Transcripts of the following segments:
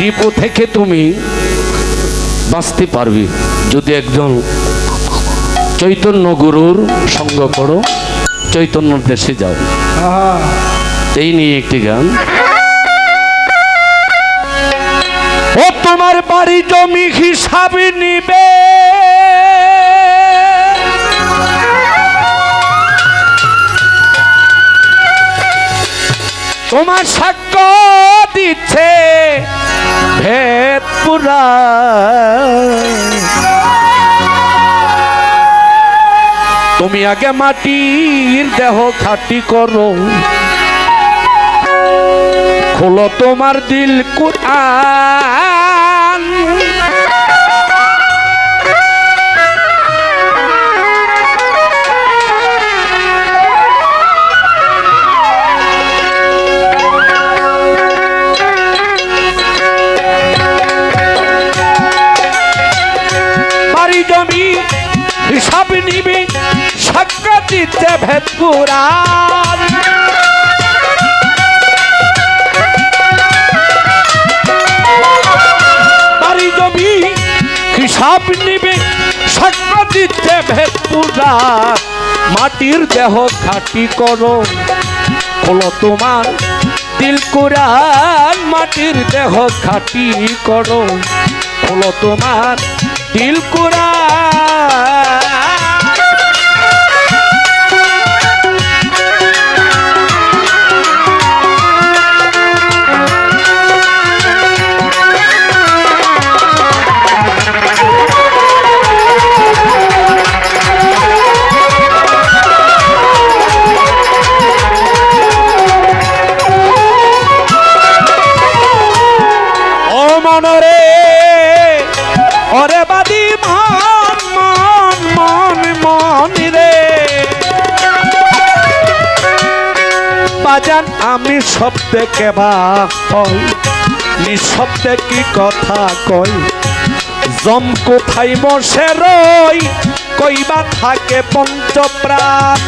রিপু থেকে তুমি বাঁচতে পারবে। যদি একজন চৈতন্য গুরুর সঙ্গ করো চৈতন্য দেশে যাও। এই নিয়ে একটি গান। ও তোমার বাড়ি জমি হিসাবে নিবে। তোমার সাক্ষ্য দিচ্ছে। ভেদ তুমি আগে মাটির দেহ খাটি করো। খোলো তোমার দিল কুরআন। নিবি? সাক্ষ্য দিতে ভেদ পুরাণ জমি হিসাব নিবে সাক্ষ্য দিতে ভেদ মাটির দেহ খাটি করো হলো তোমার দিল কুরান মাটির দেহ খাটি করো হলো তোমার দিল কুরান বাজান, আমি শব্দে কেবা হই। নিঃশব্দে কি কথা কই? জম কোথায় বসে রই? কইবা থাকে পঞ্চপ্রাণ।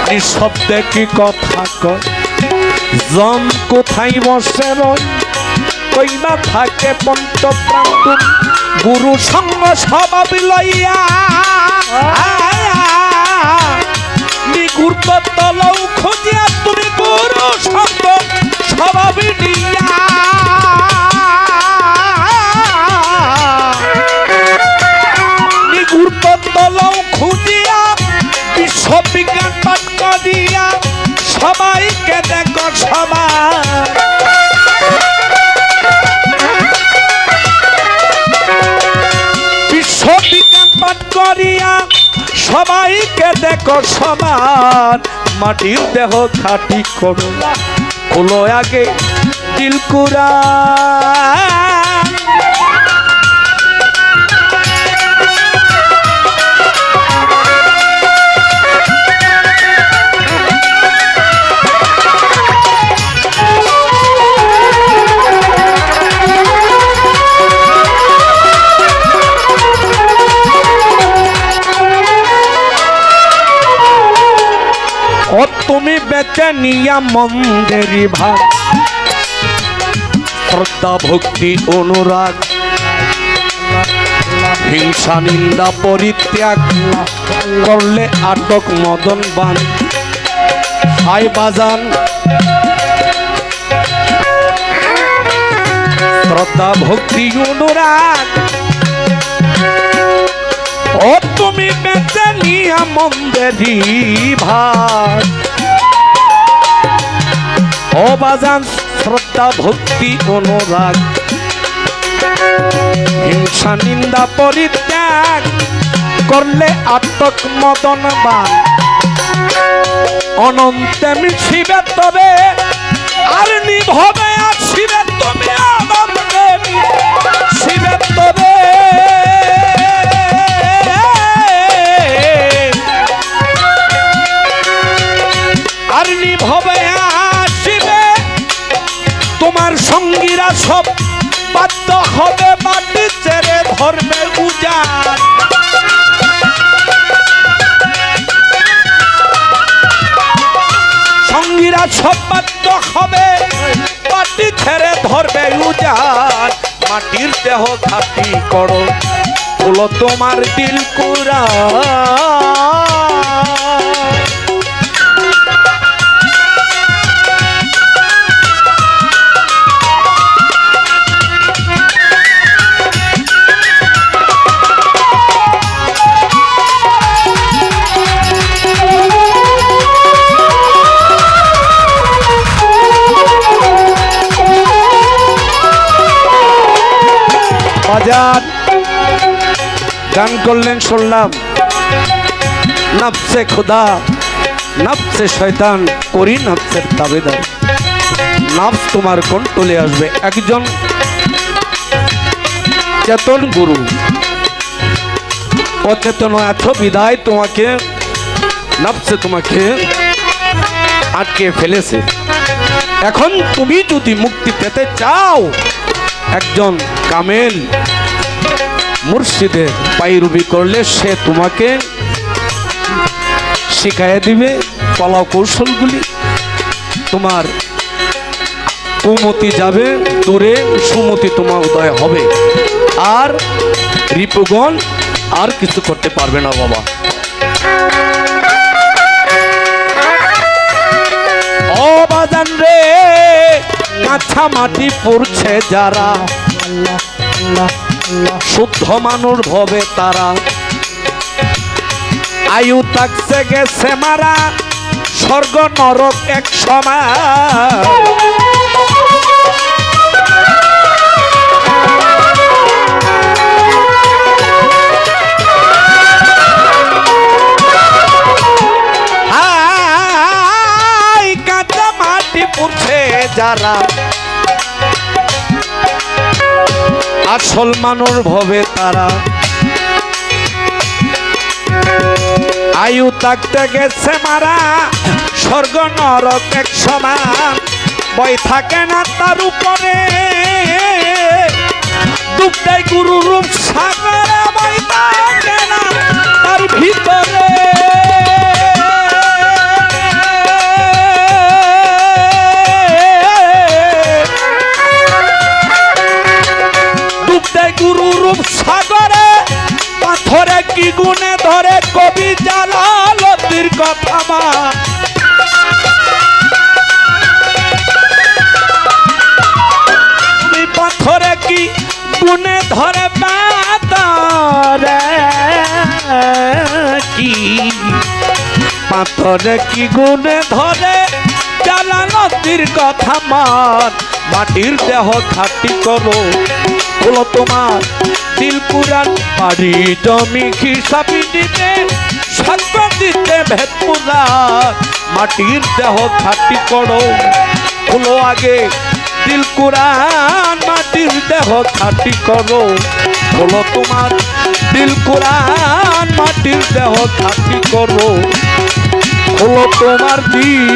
আমি শব্দে কি কথা কই? জম কোথায় বসে রই না থাকে প্রান্ত গুরু সঙ্গ স্বভাব লইয়া নিগুর তলৌ খুঁজিয়া তুমি গুরু সঙ্গ স্বভাব করিয়া সবাইকে দেখো সমান। মাটির দেহ খাটি করো হলো আগে দিলকুরা। ও তুমি বেচে নিয়া মন্দিরি ভাগ। শ্রদ্ধা, ভক্তি, অনুরাগ, হিংসা, নিন্দা, পরিত্যাগ করলে আটক মদন বান। হাই বাজান। শ্রদ্ধা, ভক্তি, অনুরাগ ও তুমি বেঁচে নিয়া মন্দেরি ভাগ ও বাজান, শ্রদ্ধা, ভক্তি, অনুরাগ। হিংসা, নিন্দা, পরিত্যাগ করলে আত্মক মদন বান। অনন্তে মিশিবে তবে, আর নিভবে আসিবে তুমি আনন্দে আর নিভবে আসিবে। তোমার সঙ্গীরা সব বাধ্য হবে, মাটি ছেড়ে ধর্মে উজান সঙ্গীরা সব বাধ্য হবে, মাটি ছেড়ে ধরবে উজান মাটির দেহ খাটি করো তোমার দিল কুরা বাজার গান করলেন শুনলাম। নফসে খুদা নফসে শয়তান, করি নফসের তাবেদার। নফস তোমার কোন কন্ট্রোলে আসবে? একজন চেতন গুরু। অচেতন এত বিদায় তোমাকে। নফসে তোমাকে। আটকে ফেলেছে। এখন তুমি যদি মুক্তি পেতে চাও একজন কামেল মুর্শিদের পাইরুবি করলে সে তোমাকে শিখাইয়া দিবে কলা কৌশলগুলি তোমার কুমতি যাবে, দূরে সুমতি তোমার উদয় হবে। আর রিপুগণ আর কিছু করতে পারবে না বাবা। ও বাজান রে! কাঁচা মাটি পড়ছে যারা। শুদ্ধ মানুষ ভবে তারা। আয়ু তাকছে গেছে মারা, স্বর্গ নরক এক সমান কাঁচা মাটি পুড়ছে যারা। আসল মানুষ ভবে তারা। আয়ু থাকতে গেছে মারা, স্বর্গ নরক এক সমান। বই থাকে না তার উপরে। দুটাই গুরু রূপ সাগরে বই থাকে না তার ভিতরে। কি গুণে ধরে কবি জালালতির কথা মা? তুমি পাথরে কি গুণে ধরে পাতরে কি? পাথরে কি গুণে ধরে জালালতির কথা মান মাটির দেহ খাটি করো। হলো তোমার দিল পুরান জমি হিসাবি দিতে সাক্ষ্য দিতে ভেদ পুরান মাটির দেহ খাটি করো। হলো আগে দিল কুরান মাটির দেহ খাটি করো। হলো তোমার দিল কুরান মাটির দেহ খাটি করো। হলো তোমার দিল